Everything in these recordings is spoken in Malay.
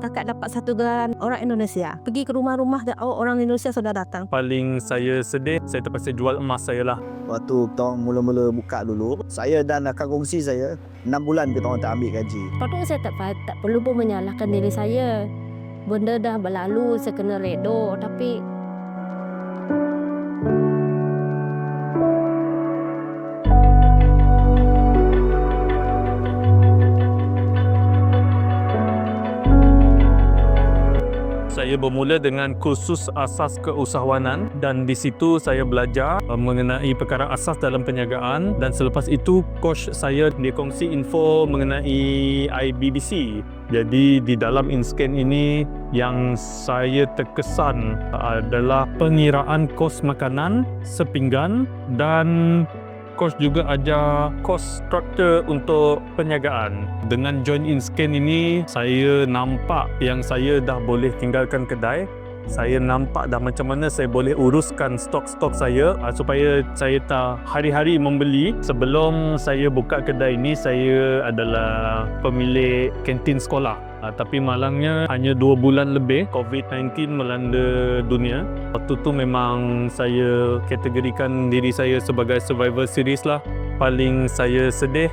kakak dapat satu gelaran orang Indonesia. Pergi ke rumah-rumah dan oh, orang Indonesia sudah datang. Paling saya sedih, saya terpaksa jual emas saya lah. Waktu kita mula-mula buka dulu, saya dan rakan kongsi saya 6 bulan kita orang tak ambil gaji. Patut saya tak, tak perlu pun menyalahkan diri saya. Benda dah berlalu, saya kena redo. Tapi Saya bermula dengan kursus asas keusahawanan dan di situ saya belajar uh, mengenai perkara asas dalam perniagaan dan selepas itu coach saya dia kongsi info mengenai IBBC. Jadi di dalam InScan ini yang saya terkesan adalah pengiraan kos makanan sepinggan dan coach juga ajar cost structure untuk perniagaan. Dengan join in scan ini, saya nampak yang saya dah boleh tinggalkan kedai. Saya nampak dah macam mana saya boleh uruskan stok-stok saya uh, supaya saya tak hari-hari membeli. Sebelum saya buka kedai ini, saya adalah pemilik kantin sekolah. Uh, tapi malangnya hanya dua bulan lebih COVID-19 melanda dunia. Waktu tu memang saya kategorikan diri saya sebagai survivor series lah. Paling saya sedih,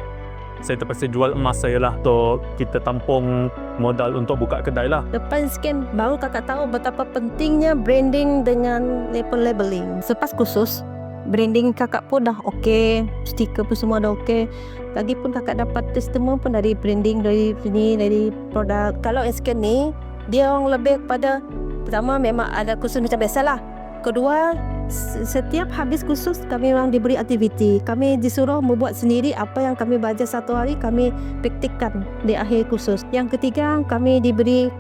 saya terpaksa jual emas saya lah untuk kita tampung modal untuk buka kedai lah. Lepas scan, baru kakak tahu betapa pentingnya branding dengan label labeling. Selepas kursus, branding kakak pun dah okey, stiker pun semua dah okey. Lagipun kakak dapat testament pun dari branding dari sini dari produk. Kalau scan ni, dia orang lebih kepada pertama memang ada kursus macam biasalah. Kedua, se- setiap habis kursus kami orang diberi aktiviti. Kami disuruh membuat sendiri apa yang kami belajar satu hari kami praktikkan di akhir kursus. Yang ketiga, kami diberi.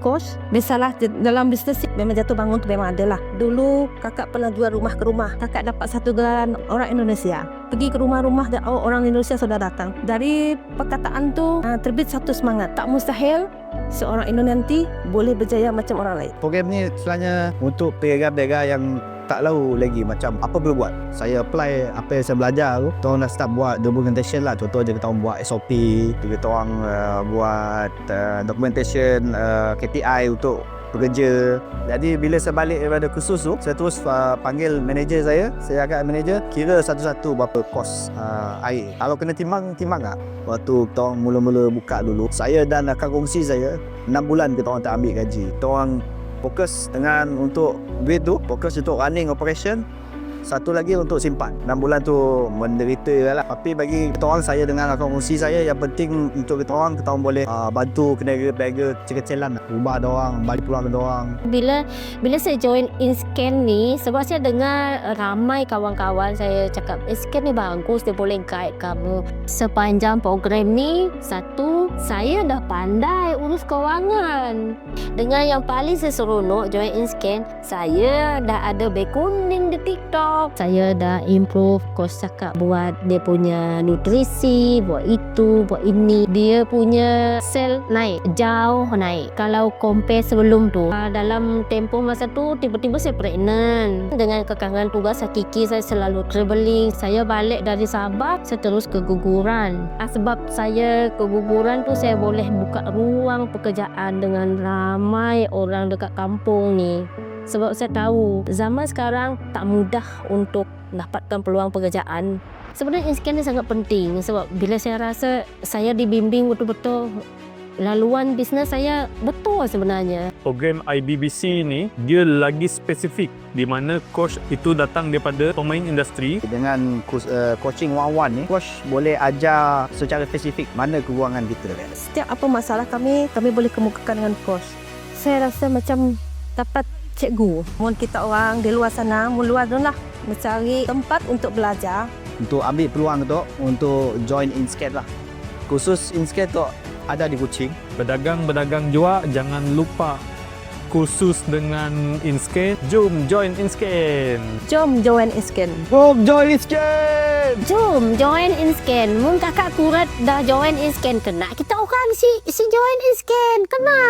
Biasalah j- dalam bisnes memang jatuh bangun tu memang ada lah. Dulu kakak pernah jual rumah ke rumah. Kakak dapat satu gelaran orang Indonesia. Pergi ke rumah-rumah dan oh, orang Indonesia sudah datang. Dari perkataan tu ah, terbit satu semangat. Tak mustahil seorang Indonesia nanti boleh berjaya macam orang lain. Program ni sebenarnya untuk pedagang-pedagang yang tak tahu lagi macam apa perlu buat. Saya apply apa yang saya belajar tu. Orang dah start buat documentation lah. Contoh je kita buat SOP, kita orang uh, buat uh, documentation uh, KTI untuk bekerja. Jadi bila saya balik daripada kursus tu, saya terus uh, panggil manager saya. Saya agak manager kira satu-satu berapa kos uh, air. Kalau kena timbang, timbang tak? Waktu kita mula-mula buka dulu, saya dan kongsi saya 6 bulan kita orang tak ambil gaji. Kita orang fokus dengan untuk duit tu fokus untuk running operation satu lagi untuk simpan. 6 bulan tu menderita lah. Tapi bagi kita orang saya dengan kongsi saya yang penting untuk kita orang kita orang boleh uh, bantu peniaga-peniaga kecil-kecilan lah. rumah dia orang balik pulang kita orang. Bila bila saya join InScan ni sebab saya dengar ramai kawan-kawan saya cakap InScan ni bagus dia boleh guide kamu. Sepanjang program ni satu saya dah pandai urus kewangan dengan yang paling seronok join InScan saya dah ada beg kuning di TikTok saya dah improve coach cakap buat dia punya nutrisi buat itu buat ini. Dia punya sel naik jauh naik. Kalau compare sebelum tu ah, dalam tempoh masa tu tiba-tiba saya pregnant. Dengan kekangan tugas hakiki saya selalu travelling. Saya balik dari Sabah saya terus keguguran. Ah, sebab saya keguguran tu saya boleh buka ruang pekerjaan dengan ramai orang dekat kampung ni sebab saya tahu zaman sekarang tak mudah untuk dapatkan peluang pekerjaan. Sebenarnya InScan ni sangat penting sebab bila saya rasa saya dibimbing betul-betul laluan bisnes saya betul sebenarnya. Program IBBC ni dia lagi spesifik di mana coach itu datang daripada pemain industri. Dengan uh, coaching one-on-one ni coach boleh ajar secara spesifik mana kekurangan kita. Setiap apa masalah kami, kami boleh kemukakan dengan coach. Saya rasa macam dapat cikgu. Mohon kita orang di luar sana, meluar lah mencari tempat untuk belajar. untuk ambil peluang tu untuk join InScan lah khusus InScan tu ada di Kuching Pedagang-pedagang jual jangan lupa kursus dengan InScan. Jom join InScan. Jom join Isken. Jom join InScan Jom join InScan. Mun kakak kurat dah join InScan kena. Kita orang si si join InScan kena.